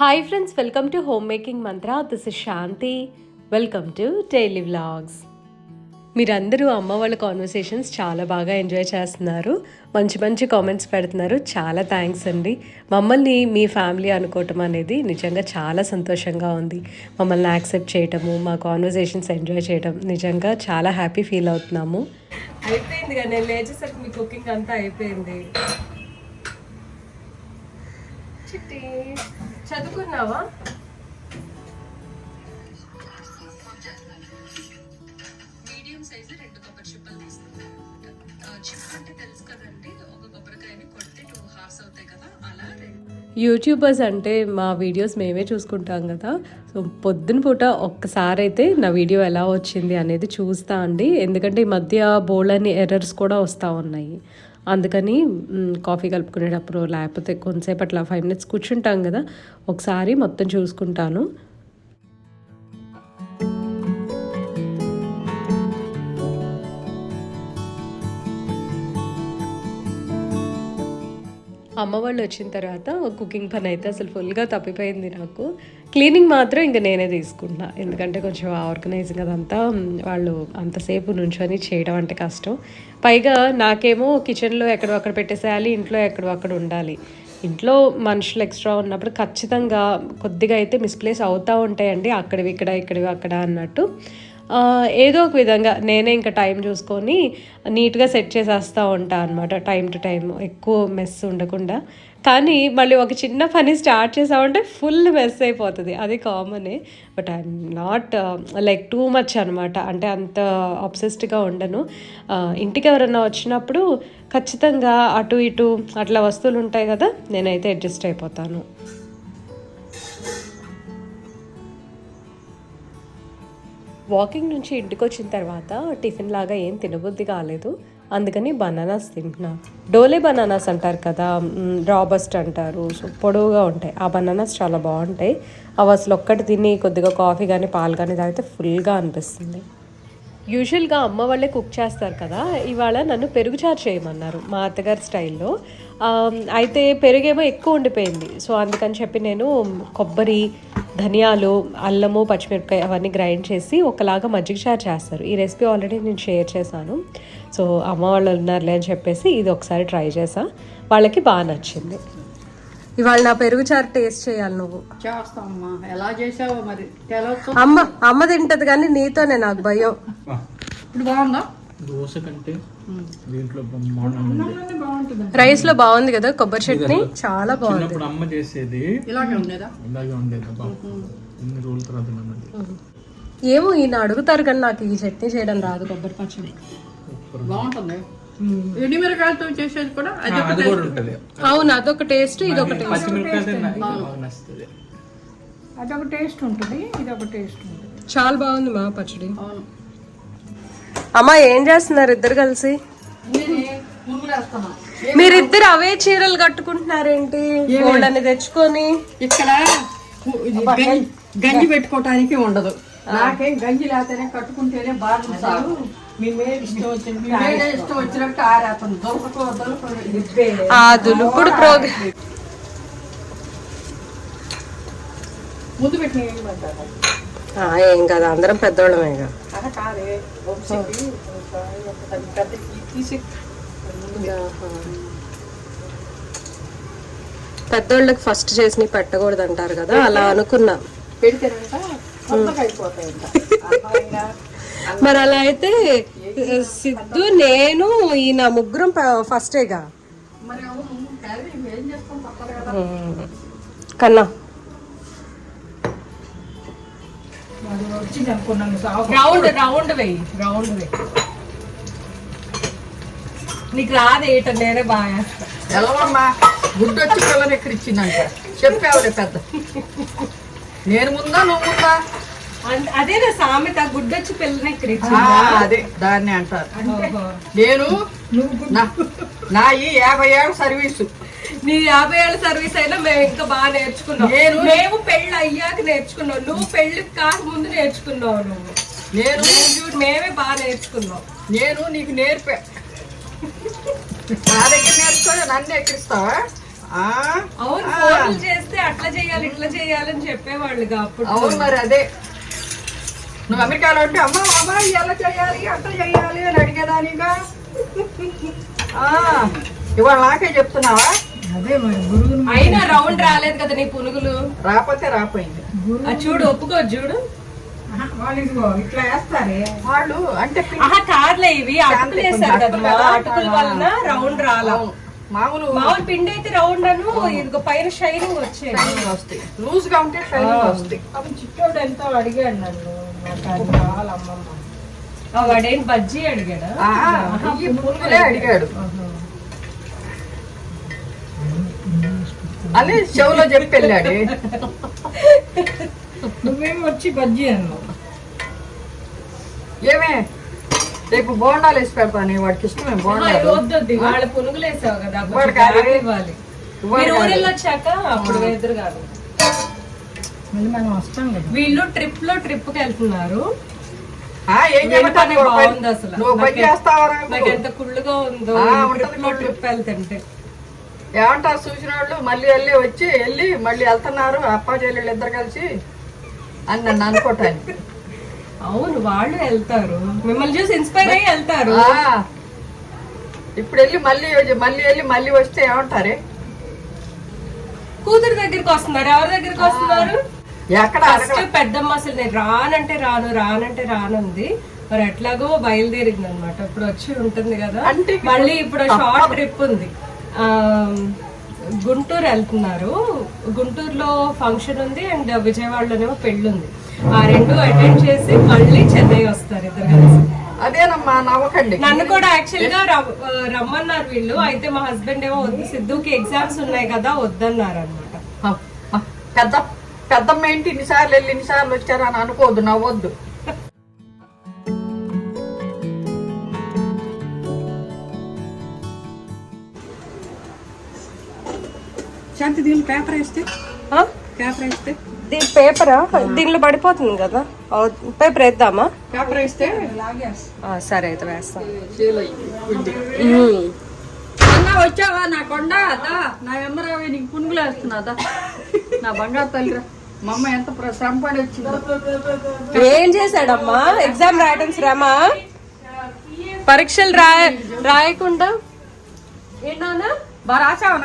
Hi friends welcome to home making Mantra this is Shanti welcome to daily vlogs మీరందరూ అమ్మ వాళ్ళ conversations చాలా బాగా ఎంజాయ్ చేస్తున్నారు. మంచి మంచి కామెంట్స్ పెడుతున్నారు. చాలా థ్యాంక్స్ అండి. మమ్మల్ని మీ ఫ్యామిలీ అనుకోవటం అనేది నిజంగా చాలా సంతోషంగా ఉంది. మమ్మల్ని యాక్సెప్ట్ చేయటము మా కాన్వర్సేషన్స్ ఎంజాయ్ చేయటం నిజంగా చాలా హ్యాపీ ఫీల్ అవుతున్నాము. అయిపోయింది కానీ నేను లేచేసరికి మీ కుకింగ్ అంతా అయిపోయింది. చిట్టి. చదువుకున్నావా? మీడియం సైజు రెండు కొబ్బరి చిప్పలు తీసుకున్నాను చిప్ అంటే తెలుసు కదండి ఒక కొబ్బరికాయని కొడితే టూ హార్స్ అవుతాయి కదా అలా రెండు. యూట్యూబర్స్ అంటే మా వీడియోస్ మేమే చూసుకుంటాం కదా. సో పొద్దున పూట ఒక్కసారి అయితే నా వీడియో ఎలా వచ్చింది అనేది చూస్తా అండి. ఎందుకంటే ఈ మధ్య బోల్డ్ ఎర్రర్స్ కూడా వస్తూ ఉన్నాయి. అందుకని కాఫీ కలుపుకునేటప్పుడు లేకపోతే కొంతసేపు అట్లా ఫైవ్ మినిట్స్ కూర్చుంటాం కదా ఒకసారి మొత్తం చూసుకుంటాను. అమ్మ వాళ్ళు వచ్చిన తర్వాత కుకింగ్ పని అయితే అసలు ఫుల్గా తప్పిపోయింది నాకు. క్లీనింగ్ మాత్రం ఇంకా నేనే తీసుకుంటున్నా. ఎందుకంటే కొంచెం ఆర్గనైజింగ్ అదంతా వాళ్ళు అంతసేపు నుంచొని చేయడం అంటే కష్టం. పైగా నాకేమో కిచెన్లో ఎక్కడో అక్కడ పెట్టేసేయాలి ఇంట్లో ఎక్కడో అక్కడ ఉండాలి. ఇంట్లో మనుషులు ఎక్స్ట్రా ఉన్నప్పుడు ఖచ్చితంగా కొద్దిగా అయితే మిస్ప్లేస్ అవుతూ ఉంటాయండి. అక్కడివి ఇక్కడ ఇక్కడివి అక్కడ అన్నట్టు. ఏదో ఒక విధంగా నేనే ఇంకా టైం చూసుకొని నీట్గా సెట్ చేసేస్తూ ఉంటా అనమాట టైం టు టైం. ఎక్కువ మెస్ ఉండకుండా. కానీ మళ్ళీ ఒక చిన్న పని స్టార్ట్ చేసామంటే ఫుల్ మెస్ అయిపోతుంది. అది కామనే but I'm not like too much అనమాట అంటే అంత అబ్సెస్డ్గా ఉండను. ఇంటికి ఎవరన్నా వచ్చినప్పుడు ఖచ్చితంగా అటు ఇటు అట్లా వస్తువులు ఉంటాయి కదా నేనైతే అడ్జస్ట్ అయిపోతాను. వాకింగ్ నుంచి ఇంటికి వచ్చిన తర్వాత టిఫిన్ లాగా ఏం తినబుద్ధి కాలేదు. అందుకని బనానాస్ తింటున్నా. డోలే బనానాస్ అంటారు కదా రాబస్ట్ అంటారు. సో పొడవుగా ఉంటాయి. ఆ బనానాస్ చాలా బాగుంటాయి. అవి అసలు ఒక్కటి తిని కొద్దిగా కాఫీ కానీ పాలు కానీ తాగితే ఫుల్గా అనిపిస్తుంది. యూజువల్గా అమ్మ వాళ్ళే కుక్ చేస్తారు కదా ఇవాళ నన్ను పెరుగు చారు చేయమన్నారు మా అత్తగారి స్టైల్లో. అయితే పెరుగేమో ఎక్కువ ఉండిపోయింది. సో అందుకని చెప్పి నేను కొబ్బరి ధనియాలు అల్లము పచ్చిమిరపకాయ అవన్నీ గ్రైండ్ చేసి ఒకలాగా మజ్జిగ చారు చేస్తారు. ఈ రెసిపీ ఆల్రెడీ నేను షేర్ చేశాను. సో అమ్మ వాళ్ళు ఉన్నారులే అని చెప్పేసి ఇది ఒకసారి ట్రై చేసా వాళ్ళకి బాగా నచ్చింది. ఇవాళ నా పెరుగు చారు టేస్ట్ చేయాలి నువ్వు. ఎలా చేసావో మరి? అమ్మ అమ్మ తింటది కానీ నీతోనే నాకు భయం. ఇప్పుడు బాగుందా? దోశ కంటే దీంట్లో రైస్లో బాగుంది కదా కొబ్బరి చట్నీ? చాలా బాగుంది. చిన్నప్పుడు అమ్మ చేసేది. ఇలాగే ఉండేదా? ఇలాగే ఉండేది అబ్బా. ఎన్ని రోజుల తర్వాత ఏమో ఈయన అడుగుతారు కానీ నాకు ఈ చట్నీ చేయడం రాదు కొబ్బరి పచ్చడి. బాగుంటుంది. ఎండిమిరకాయలతో చేసేది కూడా అది ఉంటది. అవును అదొక టేస్ట్ ఇది ఒక టేస్ట్. అదొక టేస్ట్ ఉంటుంది ఇది ఒక టేస్ట్ ఉంటుంది. చాలా బాగుంది మా పచ్చడి. అవును. అమ్మ ఏం చేస్తున్నారు ఇద్దరు కలిసి? మీరిద్దరు అవే చీరలు కట్టుకుంటున్నారేంటి? వాళ్ళని తెచ్చుకొని? ఇక్కడ గంజి పెట్టుకోవటానికి ఉండదు. నాకేం గంజి లేకపోతేనే కట్టుకుంటేనే బాగా సాగు మేమే ఇష్టం వచ్చినట్టు ఆరేస్తాను. దొరకకో దొరకదు ఆ దులుపుడు ప్రోగ్రామ్ ముందు పెట్టిన ఏం కదా అందరం పెద్దోళ్ళమే పెద్దోళ్ళకి ఫస్ట్ చేసి పెట్టకూడదు అంటారు కదా అలా అనుకున్నా? మరి అలా అయితే సిద్ధు నేను ఈయన ముగ్గురం ఫస్టేగా కన్నా. వచ్చింది అనుకున్నాను రౌండ్ రౌండ్ వెయ్యి రౌండ్ వెయ్యి నీకు రాదు ఏట నేనే బాగా ఎలవమ్మా? గుడ్డొచ్చి పిల్లని ఎక్కడ ఇచ్చిందంట? చెప్పావులే పెద్ద. నేను ముందా నువ్వు ముందా? అదే నా సామెత గుడ్డొచ్చి పిల్లని ఇక్కడ ఆ, అదే దాన్ని అంటారు. నేను నా- నా ఈ యాభై ఏళ్ళ సర్వీసు. నీ యాభై ఏళ్ళ సర్వీస్ అయినా మేము ఇంకా బాగా నేర్చుకున్నాం. నేను- మేము పెళ్ళి అయ్యాక నేర్చుకున్నాం. నువ్వు పెళ్ళి కాక ముందు నేర్చుకున్నావు నువ్వు. నేను మేము బాగా నేర్చుకున్నాం. నేను నీకు నేర్పా. నా దగ్గర నేర్చుకొని నన్ను ఎక్కిస్తావా ఆ, అవును ఫోన్లు చేస్తే అట్లా చేయాలి ఇట్లా చేయాలని చెప్పేవాళ్ళుగా అప్పుడు. అవును మరి అదే. నువ్వు అమెరికాలో ఉంటే అమ్మ అమ్మ ఎలా చేయాలి అట్లా చేయాలి అని అడిగేదానిగా ఆ, ఇవాళ నాకే చెప్తున్నావా? అదే మరి గురువుని అయినా రౌండ్ రాలేదు కదా నీ పునుగులు? రాకపోతే రాపోయింది. ఆ చూడు ఒప్పుకో చూడు. ఆహా, వాళ్ళు ఇదిగో ఇట్లా వేస్తారే? వాళ్ళు అంటే పి- ఆహా కాదులే ఇవి అటుకులు వేసారు కదా వలన రౌండ్ రాలా. అవును. మామూలు మామూలు పిండి అయితే రౌండ్ అను ఇదిగో పైన షైనింగ్ వచ్చేది. షైనింగ్ వస్తాయి. లూజ్గా ఉంటే షైనింగ్ వస్తాయి. అప్పుడు చిట్టోడు ఎంతో అడిగాడు నన్ను నాకు అది కావాలమ్మమ్మ ఆ, వాడేం బజ్జీ అడిగాడా? ఆ, ఈ పునుగులే అడిగాడు. అని చెవులో చెప్పి వెళ్ళాడు. నువ్వేమో వచ్చి బజ్జీ అన్నావు. ఏమే? రేపు బోండాలు వేసి పెడతాను వాడికి ఇష్టమే బోండాలు. వద్దొద్దు వాళ్ళ పునుగులు వేసావు కదా కొంచెం వాడు కాదు. gap ఇవ్వాలి మీరు. ఊరిలో వచ్చాక అప్పుడు వేద్దరు కాదు. మళ్ళీ మనం వస్తాం కదా. వీళ్ళు ట్రిప్లో ట్రిప్కి వెళ్తున్నారు బాగుంది అసలు. ఎంత కుళ్ళుగా ఉందో ట్రిప్లో. ట్రిప్ వెళ్తుంటే. ఏమంటారు చూసిన వాళ్ళు మళ్ళీ వెళ్ళి వచ్చి వెళ్ళి మళ్ళీ వెళ్తున్నారు. అప్పా చెల్లెళ్ళు ఇద్దరు కలిసి అని నన్ను అనుకోటానికి అవును వాళ్ళు వెళ్తారు. మిమ్మల్ని చూసి ఇన్స్పైర్ అయ్యి వెళ్తారు. ఇప్పుడు వెళ్ళి మళ్ళీ మళ్ళీ వెళ్ళి మళ్ళీ వస్తే ఏమంటారే? కూతురు దగ్గరికి వస్తున్నారు. ఎవరి దగ్గరికి వస్తున్నారు? ఎక్కడ ఫస్ట్ పెద్దమ్మ అసలు నేను రానంటే రాను రానంటే రానుంది మరి ఎట్లాగో బయలుదేరింది అనమాట ఇప్పుడు వచ్చి ఉంటుంది కదా. అంటే మళ్ళీ ఇప్పుడు షార్ట్ ట్రిప్ ఉంది. గుంటూరు వెళ్తున్నారు. గుంటూరులో ఫంక్షన్ ఉంది అండ్ విజయవాడలోనేమో పెళ్ళి ఉంది ఆ రెండు అటెండ్ చేసి మళ్ళీ చెన్నై వస్తారు ఇద్దరు కలిసి. అదేనమ్మా నవ్వకండి. నన్ను కూడా యాక్చువల్గా రమ్మన్నారు వీళ్ళు. అయితే మా హస్బెండ్ ఏమో వద్దు సిద్ధుకి ఎగ్జామ్స్ ఉన్నాయి కదా వద్దన్నారు అనమాట పెద్ద పెద్దమ్మ ఏంటి ఇన్నిసార్లు వెళ్ళి ఇన్నిసార్లు వచ్చారని అనుకోవద్దు నవ్వొద్దు. శాంతి దీని పేపర్ వేస్తే? పేపర్ వేస్తే? దీని పేపరా? దీనిలో పడిపోతుంది కదా. పేపర్ వేద్దామా? పేపర్ వేస్తే? సరే అయితే వేస్తాం వచ్చావా? నా కొండ నా ఎమ్మరావి నీకు పునుగులు వేస్తున్నదా నా బంగారు తల్లిరా. మా అమ్మ ఎంత శ్రమ పడి వచ్చిందో. ఏం చేశాడమ్మా? ఎగ్జామ్ రాయడం శ్రమ? పరీక్షలు రాయ రాయకుండా? ఏంటన్నా బాగా రాసావా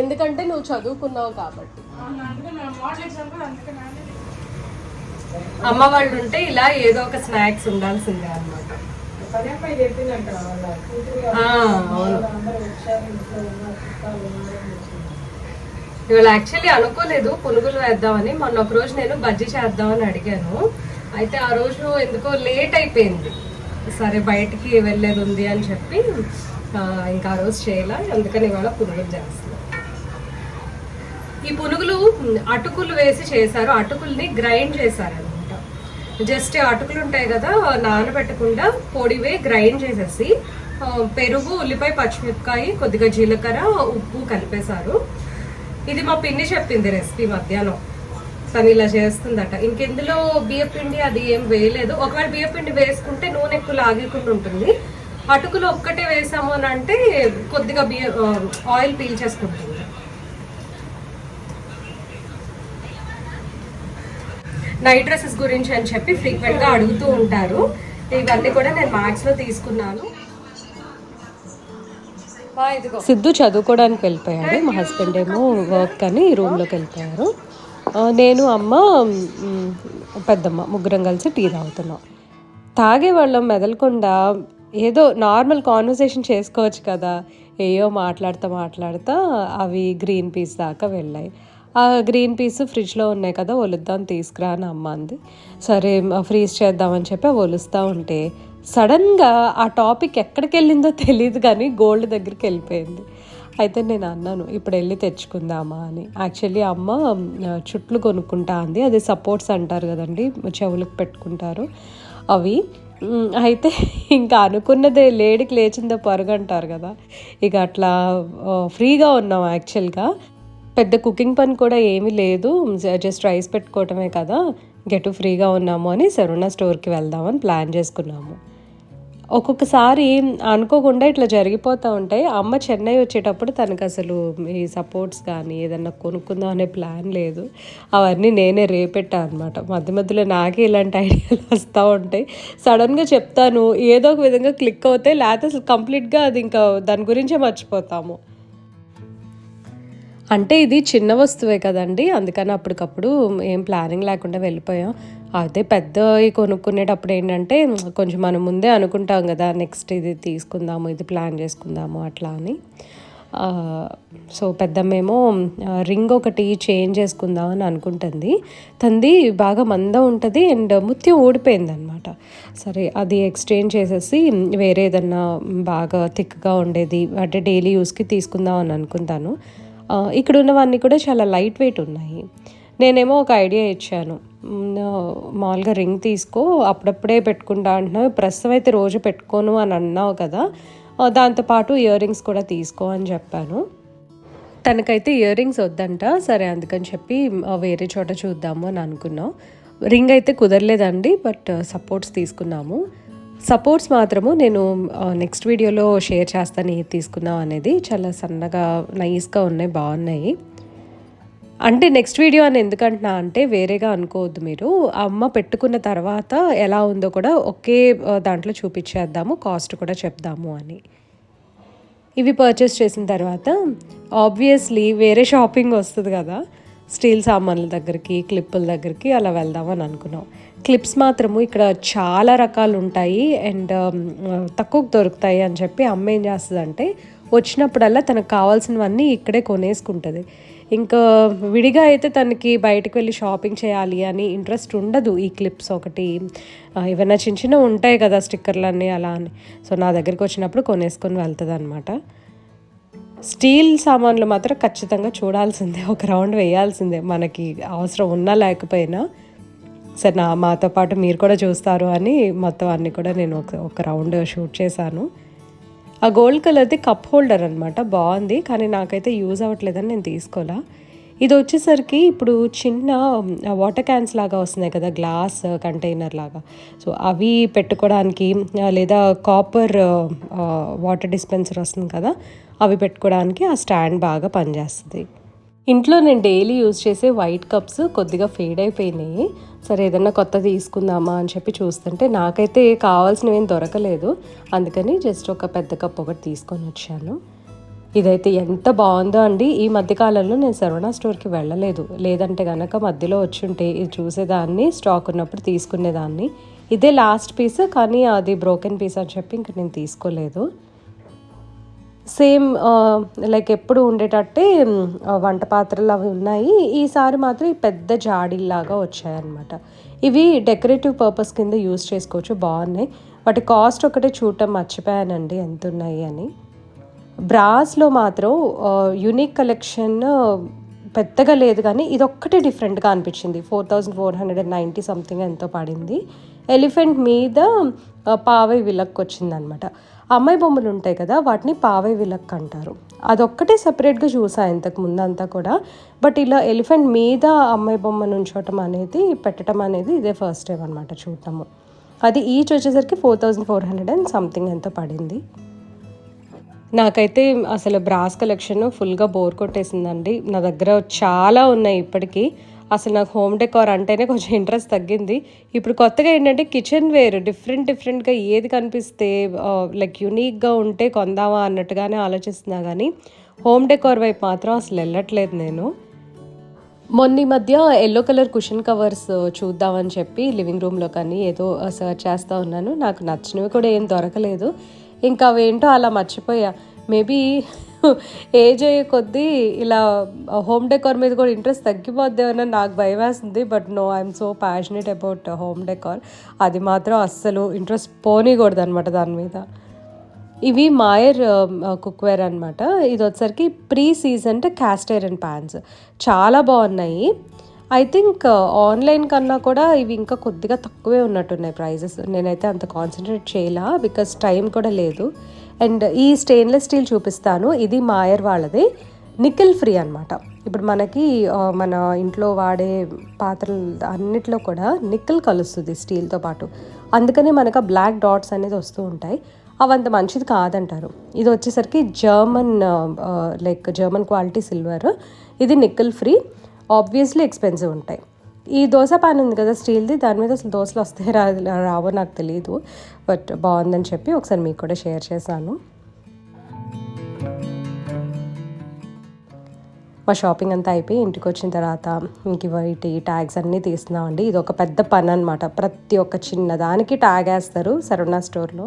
ఎందుకంటే నువ్వు చదువుకున్నావు కాబట్టి. అమ్మ వాళ్ళు ఉంటే ఇలా ఏదో ఒక స్నాక్స్ ఉండాల్సిందే అనమాట అవును. ఇవాళ యాక్చువల్లీ అనుకోలేదు పునుగులు వేద్దామని. మొన్న ఒక రోజు నేను బజ్జీ చేద్దామని అడిగాను. అయితే ఆ రోజు ఎందుకో లేట్ అయిపోయింది. సరే బయటికి వెళ్ళేది ఉంది అని చెప్పి ఇంకా ఆ రోజు చేయాల? అందుకని ఇవాళ పునుగులు చేస్తాను ఈ పునుగులు అటుకులు వేసి చేశారు. అటుకుల్ని గ్రైండ్ చేశారు అనమాట జస్ట్ అటుకులు ఉంటాయి కదా నానబెట్టకుండా పొడివే గ్రైండ్ చేసేసి పెరుగు ఉల్లిపాయ పచ్చిమిరపకాయ కొద్దిగా జీలకర్ర ఉప్పు కలిపేశారు. ఇది మా పిన్ని చెప్పింది రెసిపీ మధ్యాహ్నం. తను ఇలా చేస్తుందట. ఇంకెందులో బియ్య పిండి అది ఏం వేయలేదు. ఒకవేళ బియ్య పిండి వేసుకుంటే నూనె ఎక్కువ లాగేకుండా ఉంటుంది. అటుకులు ఒక్కటే వేసాము అని అంటే కొద్దిగా బియ్య ఆయిల్ పీల్చేసుకుంటుంది నైట్ డ్రెస్సెస్ గురించి అని చెప్పి ఫ్రీక్వెంట్గా అడుగుతూ ఉంటారు. ఇవన్నీ కూడా నేను మ్యాథ్స్లో తీసుకున్నాను. సిద్ధు చదువుకోవడానికి వెళ్ళిపోయాడు. మా హస్బెండ్ ఏమో వర్క్ అని రూమ్లోకి వెళ్ళిపోయారు. నేను అమ్మ పెద్దమ్మ ముగ్గురం కలిసి టీ తాగుతున్నాం. తాగే వాళ్ళం మెదలకుండా ఏదో నార్మల్ కాన్వర్సేషన్ చేసుకోవచ్చు కదా. ఏయో మాట్లాడుతూ మాట్లాడుతా అవి గ్రీన్ పీస్ దాకా వెళ్ళాయి. ఆ గ్రీన్ పీస్ ఫ్రిడ్జ్లో ఉన్నాయి కదా ఒలుద్దాం తీసుకురా అని అమ్మ అంది. సరే ఫ్రీజ్ చేద్దామని చెప్పి ఒలుస్తూ ఉంటే సడన్గా ఆ టాపిక్ ఎక్కడికి వెళ్ళిందో తెలియదు కానీ గోల్డ్ దగ్గరికి వెళ్ళిపోయింది. అయితే నేను అన్నాను ఇప్పుడు వెళ్ళి తెచ్చుకుందామా అని. యాక్చువల్లీ అమ్మ చుట్లు కొనుక్కుంటా అంది. అది సపోర్ట్స్ అంటారు కదండి చెవులకు పెట్టుకుంటారు అవి. అయితే ఇంకా అనుకున్నదే లేడికి లేచిందో పరుగంటారు కదా. ఇక అట్లా ఫ్రీగా ఉన్నాం యాక్చువల్గా పెద్ద కుకింగ్ పని కూడా ఏమీ లేదు. జస్ట్ రైస్ పెట్టుకోవటమే కదా. గెటు ఫ్రీగా ఉన్నాము అని సరుణ స్టోర్కి వెళ్దామని ప్లాన్ చేసుకున్నాము. ఒక్కొక్కసారి అనుకోకుండా ఇట్లా జరిగిపోతూ ఉంటాయి. అమ్మ చెన్నై వచ్చేటప్పుడు తనకు అసలు ఈ సపోర్ట్స్ కానీ ఏదన్నా కొనుక్కుందాం అనే ప్లాన్ లేదు. అవన్నీ నేనే రేపెట్టా అనమాట మధ్య మధ్యలో నాకే ఇలాంటి ఐడియాలు వస్తూ ఉంటాయి. సడన్గా చెప్తాను ఏదో ఒక విధంగా క్లిక్ అవుతాయి లేకపోతే అసలు కంప్లీట్గా అది ఇంకా దాని గురించే మర్చిపోతాము. అంటే ఇది చిన్న వస్తువే కదండి. అందుకని అప్పటికప్పుడు ఏం ప్లానింగ్ లేకుండా వెళ్ళిపోయాం. అదే పెద్దవి కొనుక్కునేటప్పుడు ఏంటంటే కొంచెం మనం ముందే అనుకుంటాం కదా నెక్స్ట్ ఇది తీసుకుందాము ఇది ప్లాన్ చేసుకుందాము అట్లా అని. సో పెద్దమ్మేమో రింగ్ ఒకటి చేంజ్ చేసుకుందాం అని అనుకుంటుంది. తంది బాగా మంద ఉంటుంది అండ్ ముత్యం ఊడిపోయింది అనమాట సరే అది ఎక్స్చేంజ్ చేసేసి వేరే ఏదన్నా బాగా థిక్గా ఉండేది అంటే డైలీ యూస్కి తీసుకుందాం అని అనుకుంటాను. ఇక్కడ ఉన్నవన్నీ కూడా చాలా లైట్ వెయిట్ ఉన్నాయి. నేనేమో ఒక ఐడియా ఇచ్చాను. మామూలుగా రింగ్ తీసుకో అప్పుడప్పుడే పెట్టుకుంటా అంటున్నావు. ప్రస్తుతం అయితే రోజు పెట్టుకోను అని అన్నావు కదా. దాంతోపాటు ఇయర్ రింగ్స్ కూడా తీసుకో అని చెప్పాను. తనకైతే ఇయర్ రింగ్స్ వద్దంట. సరే అందుకని చెప్పి వేరే చోట చూద్దాము అని అనుకున్నాం. రింగ్ అయితే కుదరలేదండి బట్ సపోర్ట్స్ తీసుకున్నాము. సపోర్ట్స్ మాత్రము నేను నెక్స్ట్ వీడియోలో షేర్ చేస్తాను ఏది తీసుకుందాం అనేది. చాలా సన్నగా నైస్గా ఉన్నాయి బాగున్నాయి. అంటే నెక్స్ట్ వీడియో అని ఎందుకంటున్నా అంటే వేరేగా అనుకోవద్దు మీరు. అమ్మ పెట్టుకున్న తర్వాత ఎలా ఉందో కూడా ఒకే దాంట్లో చూపించేద్దాము కాస్ట్ కూడా చెప్దాము అని. ఇవి పర్చేస్ చేసిన తర్వాత ఆబ్వియస్లీ వేరే షాపింగ్ వస్తుంది కదా. స్టీల్ సామాన్ల దగ్గరికి క్లిప్పుల దగ్గరికి అలా వెళ్దామని అనుకున్నాం. క్లిప్స్ మాత్రము ఇక్కడ చాలా రకాలు ఉంటాయి అండ్ తక్కువ దొరుకుతాయి అని చెప్పి అమ్మ ఏం చేస్తుందంటే వచ్చినప్పుడల్లా తనకు కావాల్సినవన్నీ ఇక్కడే కొనేసుకుంటుంది. ఇంకా విడిగా అయితే తనకి బయటకు వెళ్ళి షాపింగ్ చేయాలి అని ఇంట్రెస్ట్ ఉండదు ఈ క్లిప్స్ ఒకటి. ఏమైనా చిన్న చిన్న ఉంటాయి కదా స్టిక్కర్లన్నీ అలా అని. సో నా దగ్గరికి వచ్చినప్పుడు కొనేసుకొని వెళ్తుంది అనమాట స్టీల్ సామాన్లు మాత్రం ఖచ్చితంగా చూడాల్సిందే ఒక రౌండ్ వేయాల్సిందే. మనకి అవసరం ఉన్నా లేకపోయినా సరే నా మాతో పాటు మీరు కూడా చూస్తారు అని మొత్తం అన్నీ కూడా నేను ఒక ఒక రౌండ్ షూట్ చేశాను. ఆ గోల్డ్ కలర్ది కప్ హోల్డర్ అనమాట బాగుంది. కానీ నాకైతే యూజ్ అవ్వట్లేదని నేను తీసుకోవాలా ఇది వచ్చేసరికి ఇప్పుడు చిన్న వాటర్ క్యాన్స్ లాగా వస్తున్నాయి కదా గ్లాస్ కంటైనర్ లాగా. సో అవి పెట్టుకోవడానికి లేదా కాపర్ వాటర్ డిస్పెన్సర్ వస్తుంది కదా అవి పెట్టుకోవడానికి ఆ స్టాండ్ బాగా పనిచేస్తుంది. ఇంట్లో నేను డైలీ యూజ్ చేసే వైట్ కప్స్ కొద్దిగా ఫేడ్ అయిపోయినాయి. సరే ఏదన్నా కొత్త తీసుకుందామా అని చెప్పి చూస్తుంటే నాకైతే కావాల్సినవి ఏం దొరకలేదు. అందుకని జస్ట్ ఒక పెద్ద కప్ ఒకటి తీసుకొని వచ్చాను. ఇదైతే ఎంత బాగుందో అండి. ఈ మధ్యకాలంలో నేను సరవణ స్టోర్కి వెళ్ళలేదు. లేదంటే కనుక మధ్యలో వచ్చుంటే ఇది చూసేదాన్ని స్టాక్ ఉన్నప్పుడు తీసుకునేదాన్ని. ఇదే లాస్ట్ పీస్ కానీ అది బ్రోకెన్ పీస్ అని చెప్పి ఇంక నేను తీసుకోలేదు. సేమ్ లైక్ ఎప్పుడు ఉండేటట్టే వంట పాత్రలు అవి ఉన్నాయి. ఈసారి మాత్రం పెద్ద జాడీలాగా వచ్చాయన్నమాట. ఇవి డెకరేటివ్ పర్పస్ కింద యూస్ చేసుకోవచ్చు బాగున్నాయి. వాటి కాస్ట్ ఒకటే చూడటం మర్చిపోయానండి ఎంత ఉన్నాయి అని. బ్రాస్లో మాత్రం యూనిక్ కలెక్షన్ పెద్దగా లేదు కానీ ఇది ఒక్కటే డిఫరెంట్గా అనిపించింది. Four thousand four hundred and ninety something ఎంతో పడింది. ఎలిఫెంట్ మీద పావై విలక్ వచ్చిందనమాట అమ్మాయి బొమ్మలు ఉంటాయి కదా వాటిని పావై విలక్ అంటారు. అదొక్కటే సపరేట్గా చూసా ఇంతకు ముందంతా కూడా. బట్ ఇలా ఎలిఫెంట్ మీద అమ్మాయి బొమ్మ నుంచోటం అనేది పెట్టడం అనేది ఇదే ఫస్ట్ టైం అనమాట చూడటము. అది ఈచ్ వచ్చేసరికి four thousand four hundred and something ఎంతో పడింది. నాకైతే అసలు బ్రాస్ కలెక్షన్ ఫుల్గా బోర్ కొట్టేసిందండి. నా దగ్గర చాలా ఉన్నాయి ఇప్పటికీ. అసలు నాకు హోమ్ డెకార్ అంటేనే కొంచెం ఇంట్రెస్ట్ తగ్గింది. ఇప్పుడు కొత్తగా ఏంటంటే కిచెన్ వేర్ డిఫరెంట్ డిఫరెంట్గా ఏది కనిపిస్తే లైక్ యూనిక్గా ఉంటే కొందామా అన్నట్టుగానే ఆలోచిస్తున్నా కానీ హోమ్ డెకార్ వైపు మాత్రం అసలు వెళ్ళట్లేదు నేను. మొన్న ఈ మధ్య ఎల్లో కలర్ కుషన్ కవర్స్ చూద్దామని చెప్పి లివింగ్ రూమ్లో కానీ ఏదో సర్చ్ చేస్తూ ఉన్నాను. నాకు నచ్చినవి కూడా ఏం దొరకలేదు. ఇంకా అవేంటో అలా మర్చిపోయా. మేబీ ఏజ్ అయ్యే కొద్దీ ఇలా హోమ్ డెకార్ మీద కూడా ఇంట్రెస్ట్ తగ్గిపోద్దేమో నాకు భయం వేస్తుంది but no I'm so passionate about home decor. అది మాత్రం అస్సలు ఇంట్రెస్ట్ పోనీకూడదు అనమాట దాని మీద. ఇవి మాయర్ కుక్వేర్ అనమాట ఇది వచ్చరికి pre season cast iron pans. చాలా బాగున్నాయి. ఐ థింక్ ఆన్లైన్ కన్నా కూడా ఇవి ఇంకా కొద్దిగా తక్కువే ఉన్నట్టున్నాయి ప్రైజెస్ నేనైతే అంత కాన్సన్ట్రేట్ చేయలా బికాస్ టైం కూడా లేదు. అండ్ ఈ స్టెయిన్లెస్ స్టీల్ చూపిస్తాను. ఇది మాయర్ వాళ్ళది. నికెల్ ఫ్రీ అనమాట ఇప్పుడు మనకి మన ఇంట్లో వాడే పాత్రలు అన్నిట్లో కూడా నికెల్ కలుస్తుంది స్టీల్తో పాటు. అందుకనే మనకు ఆ బ్లాక్ డాట్స్ అనేది వస్తూ ఉంటాయి. అవి అంత మంచిది కాదంటారు. ఇది వచ్చేసరికి German like German quality silver ఇది నికెల్ ఫ్రీ ఆబ్వియస్లీ ఎక్స్పెన్సివ్ ఉంటాయి. ఈ దోశ పాన్ ఉంది కదా స్టీల్ది దాని మీద అసలు దోశలు వస్తాయి రా రావో నాకు తెలియదు బట్ బాగుందని చెప్పి ఒకసారి మీకు కూడా షేర్ చేశాను. మా షాపింగ్ అంతా అయిపోయి ఇంటికి వచ్చిన తర్వాత ఇంక వీటి ట్యాగ్స్ అన్నీ తీస్తున్నామండి. ఇది ఒక పెద్ద పని అనమాట ప్రతి ఒక్క చిన్న దానికి ట్యాగ్ వేస్తారు సరవణ స్టోర్లో.